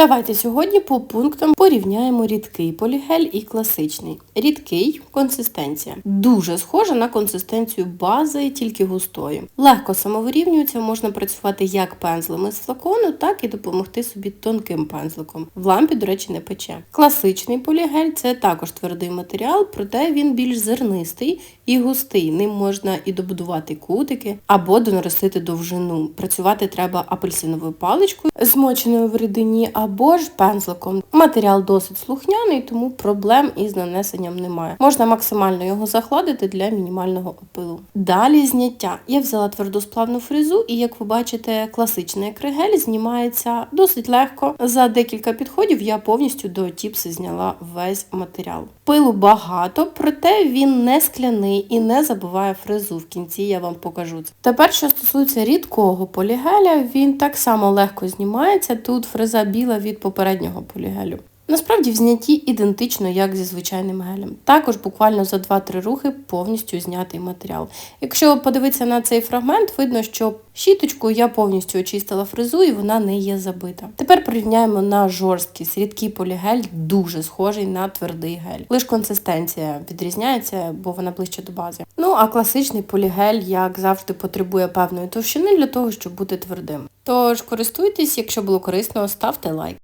Давайте сьогодні по пунктам порівняємо рідкий полігель і класичний. Рідкий консистенція. Дуже схожа на консистенцію бази, тільки густої. Легко самовирівнюється, можна працювати як пензлами з флакону, так і допомогти собі тонким пензликом. В лампі, до речі, не пече. Класичний полігель це також твердий матеріал, проте він більш зернистий і густий. Ним можна і добудувати кутики або донаростити довжину. Працювати треба апельсиновою паличкою, змоченою в рідині, або ж пензликом. Матеріал досить слухняний, тому проблем із нанесенням немає. Можна максимально його захладити для мінімального опилу. Далі зняття. Я взяла твердосплавну фрезу, і як ви бачите, класичний акригель знімається досить легко. За декілька підходів я повністю до тіпси зняла весь матеріал. Пилу багато, проте він не скляний і не забиває фрезу. В кінці я вам покажу це. Тепер, що стосується рідкого полігеля, він так само легко знімається. Тут фреза біла від попереднього полігелю. Насправді в знятті ідентично, як зі звичайним гелем. Також буквально за 2-3 рухи повністю знятий матеріал. Якщо подивитися на цей фрагмент, видно, що щіточкою я повністю очистила фрезу і вона не є забита. Тепер порівняємо на жорсткість. Рідкий полігель дуже схожий на твердий гель. Лише консистенція відрізняється, бо вона ближче до бази. Ну а класичний полігель, як завжди, потребує певної товщини для того, щоб бути твердим. Тож користуйтесь, якщо було корисно, ставте лайк.